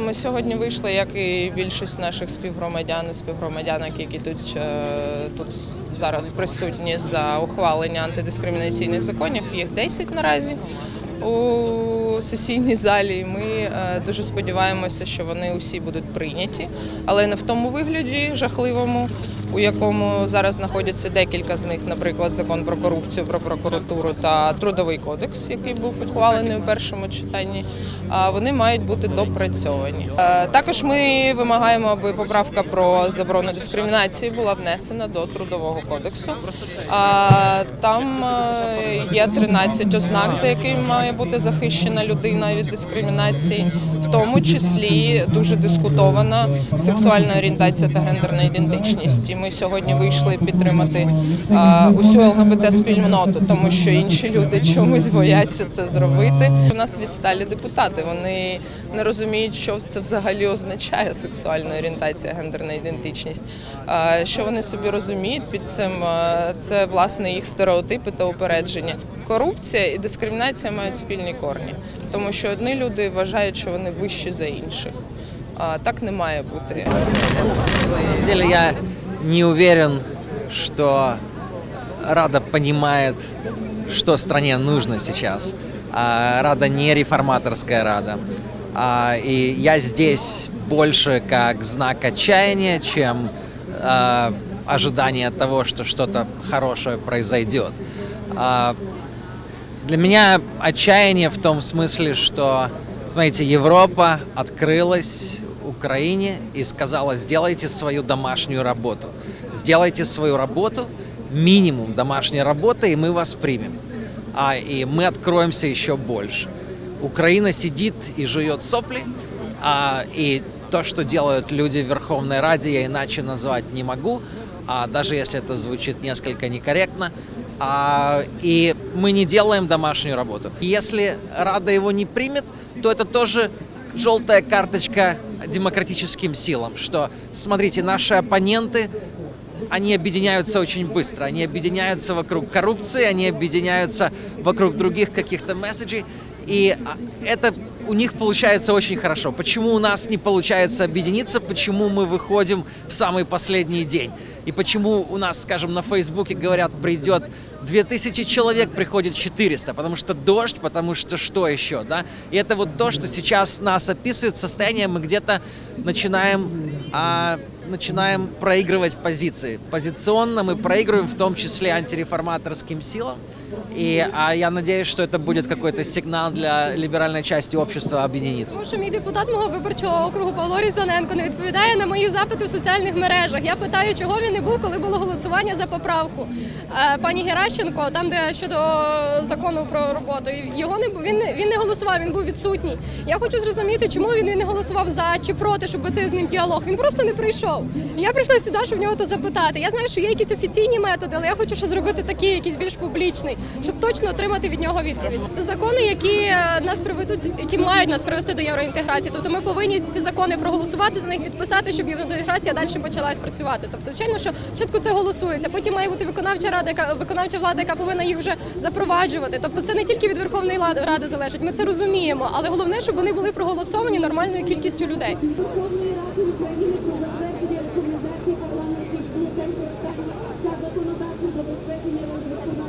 ми сьогодні вийшли, як і більшість наших співгромадян співгромадянок, які тут, е, тут зараз присутні за ухвалення антидискримінаційних законів. Їх 10 наразі у сесійній залі. Ми е, дуже сподіваємося, що вони усі будуть прийняті, але не в тому вигляді жахливому, у якому зараз знаходяться декілька з них, наприклад, закон про корупцію, про прокуратуру та трудовий кодекс, який був ухвалений у першому читанні. Вони мають бути допрацьовані. Також ми вимагаємо, аби поправка про заборону дискримінації була внесена до трудового кодексу. Там є 13 ознак, за якими має бути захищена людина від дискримінації, в тому числі дуже дискутована сексуальна орієнтація та гендерна ідентичність. Ми сьогодні вийшли підтримати а, усю ЛГБТ спільноту, тому що інші люди чомусь бояться це зробити. У нас відсталі депутати. Вони не розуміють, що це взагалі означає сексуальна орієнтація, гендерна ідентичність. А, Що вони собі розуміють під цим? Це власне їх стереотипи та упередження. Корупція і дискримінація мають спільні корні, тому що одні люди вважають, що вони вищі за інших. А так не має бути. я не уверен, что Рада понимает, что стране нужно сейчас. Рада не реформаторская Рада. И я здесь больше как знак отчаяния, чем ожидание того, что что-то хорошее произойдет. Для меня отчаяние в том смысле, что, смотрите, Европа открылась Украине и сказала, сделайте свою домашнюю работу. Сделайте свою работу, минимум домашней работы, и мы вас примем. А, и мы откроемся еще больше. Украина сидит и жует сопли, а, и то, что делают люди в Верховной Раде, я иначе назвать не могу, а, даже если это звучит несколько некорректно. А, и мы не делаем домашнюю работу. Если Рада его не примет, то это тоже желтая карточка демократическим силам, что, смотрите, наши оппоненты, они объединяются очень быстро, они объединяются вокруг коррупции, они объединяются вокруг других каких-то месседжей, и а, это у них получается очень хорошо. Почему у нас не получается объединиться, почему мы выходим в самый последний день? И почему у нас, скажем, на Фейсбуке говорят, придет 2000 человек, приходит 400, потому что дождь, потому что что еще, да? И это вот то, что сейчас нас описывает состояние, мы где-то начинаем, а, начинаем проигрывать позиции. Позиционно мы проигрываем, в том числе антиреформаторским силам. И а я надеюсь, что это будет какой-то сигнал для либеральной части общества объединиться. Тому що мій депутат мого виборчого округу Павло Різаненко не відповідає на мої запити в соціальних мережах. Я питаю, чого він не був, коли було голосування за поправку. Е, Пані Геращенко, там де щодо закону про роботу, його не бу- він не він не голосував, він був відсутній. Я хочу зрозуміти, чому він не голосував за чи проти, щоб вести з ним діалог. Він просто не прийшов. Я прийшла сюди, щоб в нього то запитати. Я знаю, що є якісь офіційні методи, але я хочу ще зробити такий, якийсь більш публічний, щоб точно отримати від нього відповідь. Це закони, які е, нас приведуть, які мають нас привести до євроінтеграції. Тобто ми повинні ці закони проголосувати за них, підписати, щоб євроінтеграція далі почалась працювати. Тобто, звичайно, що спочатку це голосується, потім має бути виконавча рада, яка виконавча влада, яка повинна їх вже запроваджувати. Тобто, це не тільки від Верховної Ради залежить. Ми це розуміємо, але головне, щоб вони були проголосовані нормальною кількістю людей. Wielką Uniwersytet Parlamentów Dni Sędziów Stanu, za wykonawczym zabezpieczeniem rozwiązania